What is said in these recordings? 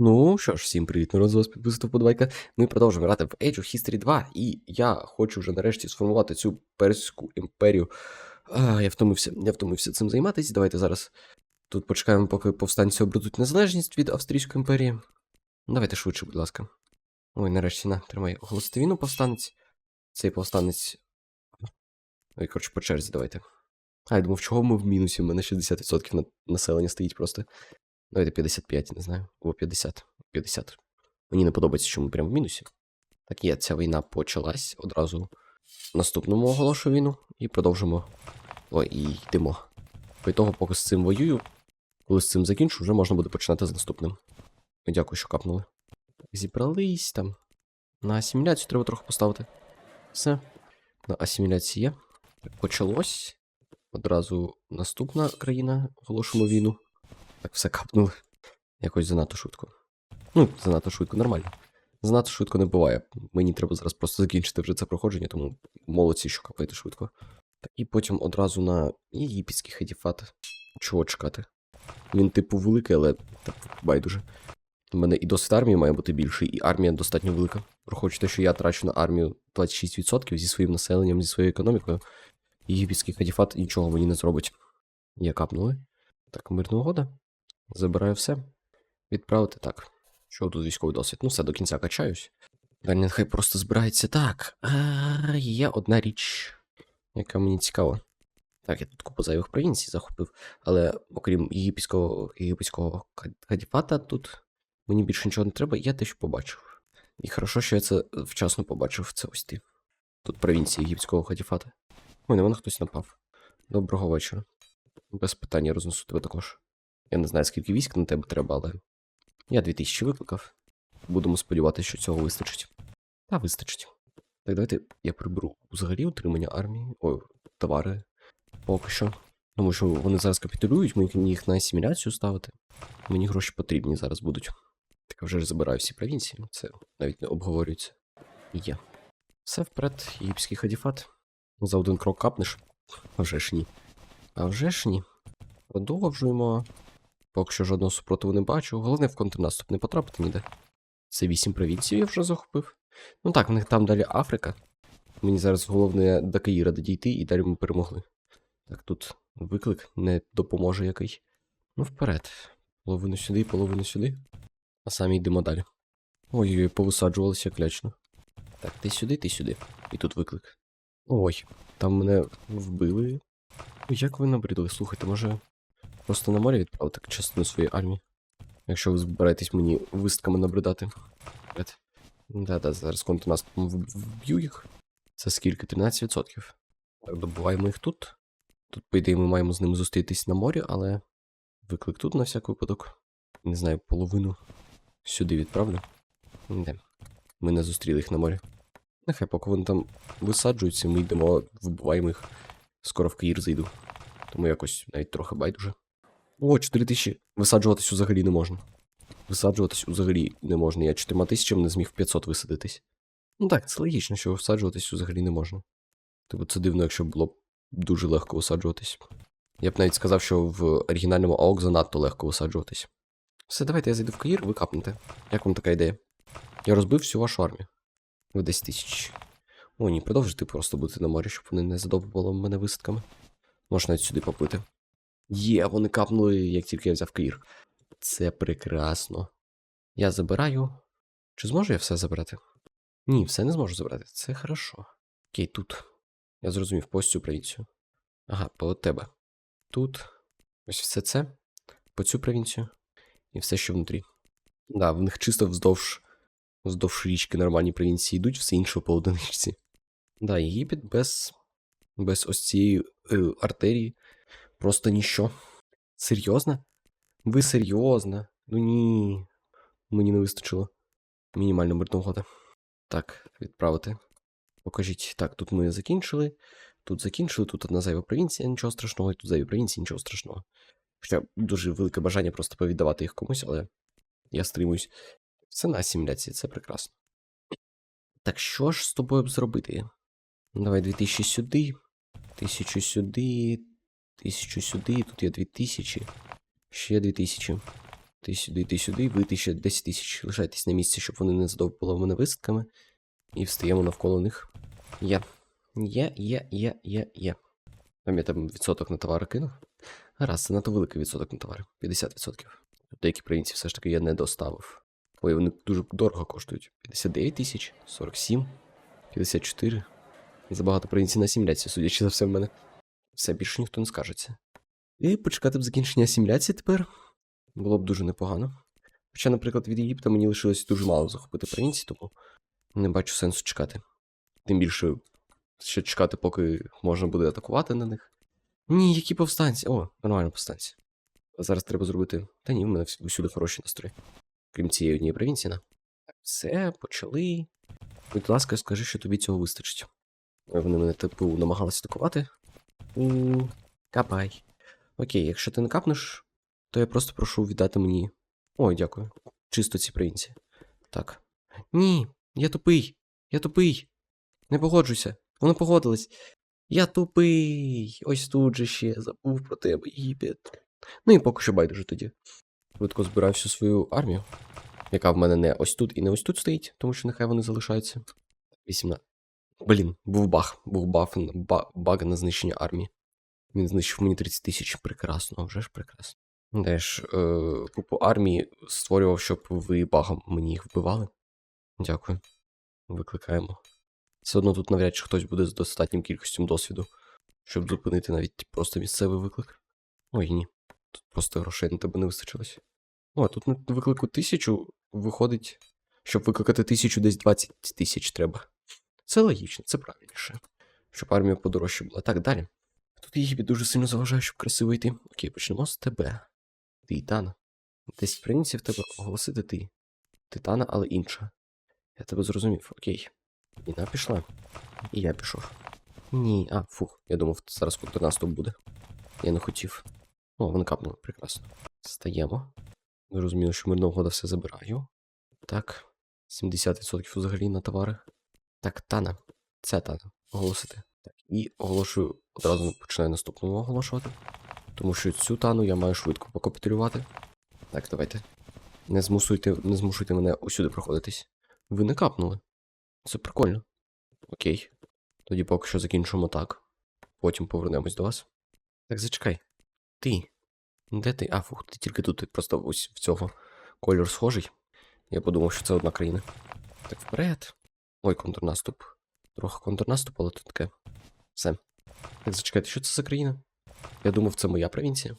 Ну що ж, всім привіт, народ, з вас підписав подобайка. Ми продовжуємо грати в Age of History 2, і я хочу вже нарешті сформувати цю перську імперію. А, я втомився, я втомився цим займатися. Давайте зараз тут почекаємо, поки повстанці обретуть незалежність від Австрійської імперії. Давайте швидше, будь ласка. Ой, нарешті на, тримай. Оголосити війну повстанець. Цей повстанець. Ой, коротше, по черзі, давайте. А, я думав, чого ми в мінусі? У мене 60% на населення стоїть просто. Давайте 55, не знаю. Або 50. 50. Мені не подобається, що ми прямо в мінусі. Так є, ця війна почалась. Одразу наступному оголошу війну і продовжимо. Ой, і йдемо. По того, поки з цим воюю, коли з цим закінчу, вже можна буде починати з наступним. Дякую, що капнули. Зібрались там. На асиміляцію треба трохи поставити. Все. На асиміляції є. Почалось. Одразу наступна країна оголошуємо війну. Так все капнули. Якось занадто швидко. Ну, занадто швидко, нормально. Занадто швидко не буває. Мені треба зараз просто закінчити вже це проходження, тому молодці, що капаєте швидко. І потім одразу на єгипетський хедіфат. Чого чекати? Він, типу, великий, але так, байдуже. У мене і досвід армії має бути більший, і армія достатньо велика. Враховуючи те, що я трачу на армію 26% зі своїм населенням, зі своєю економікою. Єгипетський хадіфат нічого мені не зробить. Я капнули. Так, мирна угода. Забираю все. Відправити так. Що тут військовий досвід? Ну, все до кінця качаюсь. Далі нехай просто збирається так. Є одна річ, яка мені цікава. Так, я тут купу зайвих провінцій захопив, але окрім єгипетського, єгипетського кадіфата, тут мені більше нічого не треба, я дещо побачив. І хорошо, що я це вчасно побачив. Це ось ти. Тут провінції єгипетського хадіфата. Ой, на мене хтось напав. Доброго вечора. Без питання рознесу тебе також. Я не знаю, скільки військ на тебе треба, але. Я 2000 викликав. Будемо сподіватися, що цього вистачить. Та вистачить. Так, давайте я приберу взагалі утримання армії. Ой, товари. Поки що. Тому що вони зараз капітулюють, мені їх на асиміляцію ставити. Мені гроші потрібні зараз будуть. Так я вже ж забираю всі провінції, це навіть не обговорюється. Є. Все вперед, єгипський хадіфат. За один крок капнеш. А вже ж ні. А вже ж ні. Продовжуємо. Поки що жодного супротиву не бачу. Головне в контрнаступ не потрапити ніде. Це вісім провінцій я вже захопив. Ну так, в них там далі Африка. Мені зараз головне до Каїра дійти, і далі ми перемогли. Так, тут виклик не допоможе який. Ну, вперед. Половину сюди, половину сюди. А самі йдемо далі. Ой-ой, повисаджувалися клячно. Так, ти сюди, ти сюди. І тут виклик. Ой, там мене вбили. Як ви набридли? Слухайте, може просто на морі відправити частину своєї армії? Якщо ви збираєтесь мені вистками набридати. Да-да, зараз контрнаступом вб- вб'ю їх. Це скільки? 13%. Так, добуваємо їх тут. Тут, по ідеї, ми маємо з ними зустрітись на морі, але виклик тут на всяк випадок. Не знаю, половину сюди відправлю. Де? Ми не зустріли їх на морі. Нехай поки вони там висаджуються, ми йдемо, вбиваємо їх. Скоро в Киїр зайду. Тому якось навіть трохи байдуже. О, 4 тисячі. Висаджуватись взагалі не можна. Висаджуватись взагалі не можна. Я 4 тисячами не зміг в 500 висадитись. Ну так, це логічно, що висаджуватись взагалі не можна. Типу, це дивно, якщо було б дуже легко висаджуватись. Я б навіть сказав, що в оригінальному АОК занадто легко висаджуватись. Все, давайте я зайду в Каїр, ви капнете. Як вам така ідея? Я розбив всю вашу армію. В 10 тисяч. О, ні, продовжуйте просто бути на морі, щоб вони не задовбували мене висадками. Можна навіть сюди поплити. Є, вони капнули, як тільки я взяв Каїр. Це прекрасно. Я забираю. Чи зможу я все забрати? Ні, все не зможу забрати. Це хорошо. Окей, тут. Я зрозумів, ось цю провінцію. Ага, по тебе. Тут. Ось все це. По цю провінцію. І все, що внутрі. Да, в них чисто вздовж. Вздовж річки нормальні провінції йдуть, все інше по одиничці. Да, Єгипет без. Без ось цієї е, артерії. Просто ніщо. Серйозно? Ви серйозно? Ну ні. Мені не вистачило. Мінімально мирного. Так, відправити. Покажіть. Так, тут ми закінчили. Тут закінчили, тут одна зайва провінція, нічого страшного, і тут зайві провінції, нічого страшного. Хоча дуже велике бажання просто повіддавати їх комусь, але я стримуюсь. Це на асиміляції, це прекрасно. Так що ж з тобою зробити? Давай 2000 сюди, 1000 сюди, 1000 сюди, тут є 2000, ще 2000. Ти сюди, ти сюди, ви тисяча, 10 тисяч. Лишайтесь на місці, щоб вони не задовбали мене висадками. І встаємо навколо них. Є, є, є, є. Там я там відсоток на товари кинув. Гаразд, це надто великий відсоток на товари. 50%. Деякі провінції все ж таки я не доставив. Ой, вони дуже дорого коштують. 59 тисяч, 47, 54. І забагато провінцій на сімляцію, судячи за все в мене. Все більше ніхто не скажеться. І почекати б закінчення асиміляції тепер. Було б дуже непогано. Хоча, наприклад, від Єгипта мені лишилось дуже мало захопити провінцій, тому не бачу сенсу чекати. Тим більше, ще чекати, поки можна буде атакувати на них. Ні, які повстанці. О, нормально повстанці. Зараз треба зробити. Та ні, в мене усюди хороші настрої. Крім цієї однієї провінції. на. Все, почали. Будь ласка, скажи, що тобі цього вистачить. Вони мене, типу, намагалися атакувати. У, Капай. Окей, якщо ти не капнеш, то я просто прошу віддати мені. Ой, дякую. Чисто ці провінції. Так. Ні, я тупий. Я тупий. Не погоджуйся. Вони погодились. Я тупий. Ось тут же ще забув про тебе, Єгипет. Ну і поки що байдуже тоді. Швидко збираю всю свою армію, яка в мене не ось тут і не ось тут стоїть, тому що нехай вони залишаються. 18. Блін, був баг. Був баг, ба- баг на знищення армії. Він знищив мені 30 тисяч. Прекрасно, вже ж прекрасно. Теж е, купу армії створював, щоб ви багом мені їх вбивали. Дякую. Викликаємо. Все одно тут навряд чи хтось буде з достатнім кількістю досвіду, щоб зупинити навіть просто місцевий виклик. Ой, ні. Тут просто грошей на тебе не вистачилось. О, а тут на виклику тисячу виходить, щоб викликати тисячу, десь 20 тисяч треба. Це логічно, це правильніше. Щоб армія подорожче була. Так, далі. Тут Єгипет дуже сильно заважає, щоб красиво йти. Окей, почнемо з тебе. Ти Тана. Десь принців тебе оголосити ти. Титана, але інша. Я тебе зрозумів, окей. Війна пішла. І я пішов. Ні, а, фух, я думав, зараз контрнаступ буде. Я не хотів. О, вони капнули, прекрасно. Стаємо. Зрозуміло, що мирна угода все забираю. Так. 70% взагалі на товари. Так, Тана. Це Тана. Оголосити. Так, і оголошую, одразу починаю наступного оголошувати. Тому що цю тану я маю швидко покапітулювати. Так, давайте. Не змусуйте, не змушуйте мене усюди проходитись. Ви не капнули. Це прикольно. Окей. Тоді поки що закінчимо так. Потім повернемось до вас. Так, зачекай. Ти. Де ти? А, фух, ти тільки тут, ти просто ось в цього кольор схожий. Я подумав, що це одна країна. Так, вперед. Ой, контрнаступ. Трохи контрнаступ, але тут таке. Все. Так, зачекайте, що це за країна? Я думав, це моя провінція.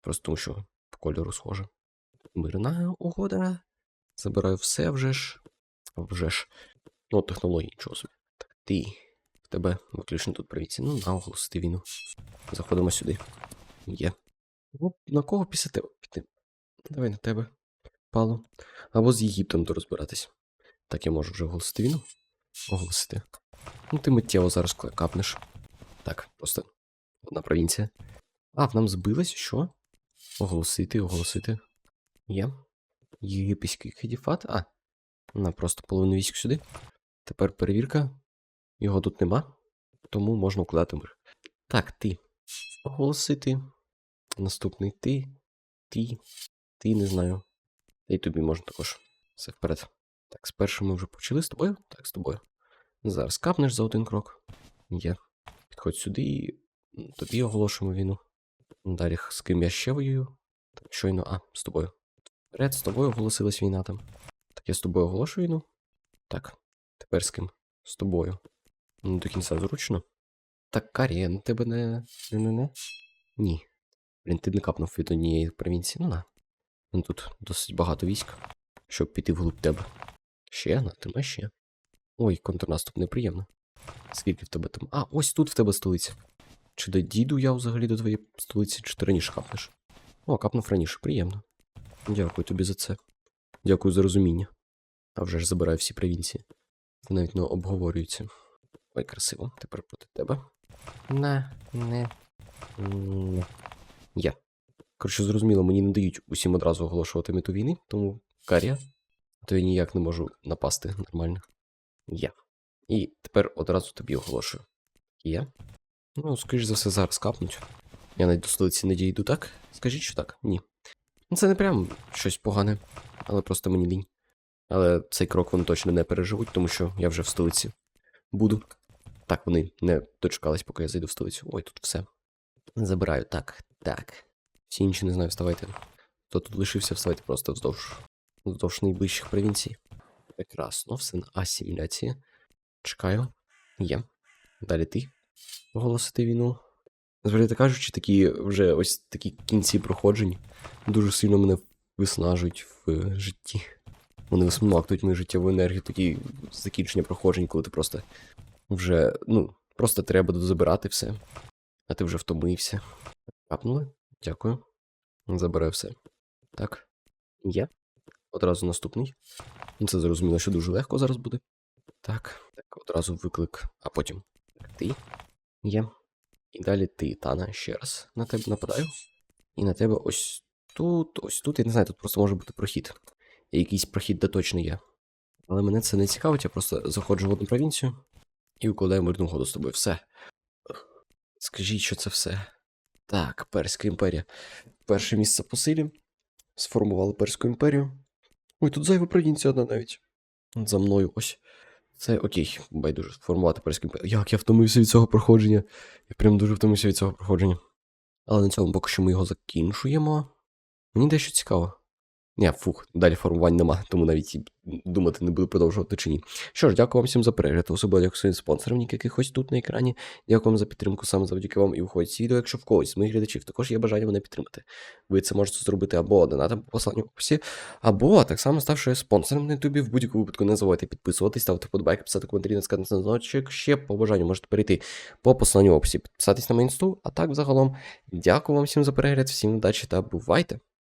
Просто тому, що по кольору схоже. Мирна угода. Забираю все вже ж. Вже ж. Ну, технології, нічого собі. Так, ти. В тебе виключно тут провінція. Ну, на оголосити війну. Заходимо сюди. Є. На кого після тебе піти? Давай на тебе. Пало. Або з Єгиптом то розбиратись. Так я можу вже оголосити війну. Оголосити. Ну, ти миттєво зараз капнеш. Так, просто одна провінція. А, в нам збилось, що? Оголосити, оголосити. Є. Єгипетський кадіфат. А. На просто половину військ сюди. Тепер перевірка. Його тут нема. Тому можна укладати мир. Так, ти. Оголосити. Наступний ти. Ти. Ти не знаю. Та й тобі можна також. Все вперед. Так, спершу ми вже почали з тобою. Так, з тобою. Зараз капнеш за один крок. Є. Підходь сюди і тобі оголошуємо війну. Далі з ким я ще воюю. Так, щойно, а, з тобою. Вперед, з тобою оголосилась війна там. Так, я з тобою оголошую війну. Так, тепер з ким? З тобою. Ну, до кінця зручно. Так, Карі, я на тебе не. не не не Ні. Блін, ти не капнув від однієї провінції. Ну на. Ну, Тут досить багато військ, щоб піти вглуб тебе. Ще на, тиме ще. Ой, контрнаступ неприємно. Скільки в тебе там? А, ось тут в тебе столиця. Чи дійду я взагалі до твоєї столиці, чи ти раніше капнеш? О, капнув раніше, приємно. Дякую тобі за це. Дякую за розуміння. А вже ж забираю всі провінції. Це навіть не обговорюється. Ой, красиво. Тепер проти тебе. Не, не. не. Я. Коротше, зрозуміло, мені не дають усім одразу оголошувати мету війни, тому карія. То я ніяк не можу напасти нормально. Я. І тепер одразу тобі оголошую. Я. Ну, скоріш за все, зараз капнуть. Я навіть до столиці не дійду, так? Скажіть, що так? Ні. Ну, Це не прям щось погане, але просто мені лінь. Але цей крок вони точно не переживуть, тому що я вже в столиці буду. Так, вони не дочекались, поки я зайду в столицю. Ой, тут все. Забираю. Так, так. Всі інші не знаю, вставайте. Хто тут лишився, вставайте просто вздовж, вздовж найближчих провінцій. Прекрасно, все на асиміляції. Чекаю. Є. Далі ти. Оголосити війну. Зваріте кажучи, такі вже ось такі кінці проходжень дуже сильно мене виснажують в е, житті. Вони висмактують мою життєву енергію, такі закінчення проходжень, коли ти просто вже, ну, просто треба забирати все. А ти вже втомився. Капнули? Дякую. Забираю все. Так. Є. Одразу наступний. Ну, Це зрозуміло, що дуже легко зараз буде. Так. Так, одразу виклик, а потім. Ти. Є. І далі ти, Тана, ще раз на тебе нападаю. І на тебе ось тут, ось тут. Я не знаю, тут просто може бути прохід. Якийсь прохід, де точно є. Але мене це не цікавить, я просто заходжу в одну провінцію і укладаю мирну угоду з тобою. Все. Скажіть, що це все. Так, Перська імперія. Перше місце по силі. Сформували Перську імперію. Ой, тут зайва провінція одна навіть. За мною ось. Це окей, байдуже сформувати польським. Як я втомився від цього проходження. Я прям дуже втомився від цього проходження. Але на цьому поки що ми його закінчуємо. Мені дещо цікаво. Ні, фух, далі формувань нема, тому навіть і думати не буду продовжувати чи ні. Що ж, дякую вам всім за перегляд. Особливо дякую своїм спонсорам, яких ось тут на екрані. Дякую вам за підтримку саме завдяки вам і виходить ці відео, якщо в когось з моїх глядачів також є бажання мене підтримати. Ви це можете зробити або донатом по посланню в описі, або так само ставши спонсором на ютубі. В будь-якому випадку не забувайте підписуватись, ставити подбайки, писати коментарі, на дзвіночок. Ще по бажанню можете перейти по посланню в описі, підписатись на мою інсту, а так загалом. Дякую вам всім за перегляд, всім удачі та бувайте!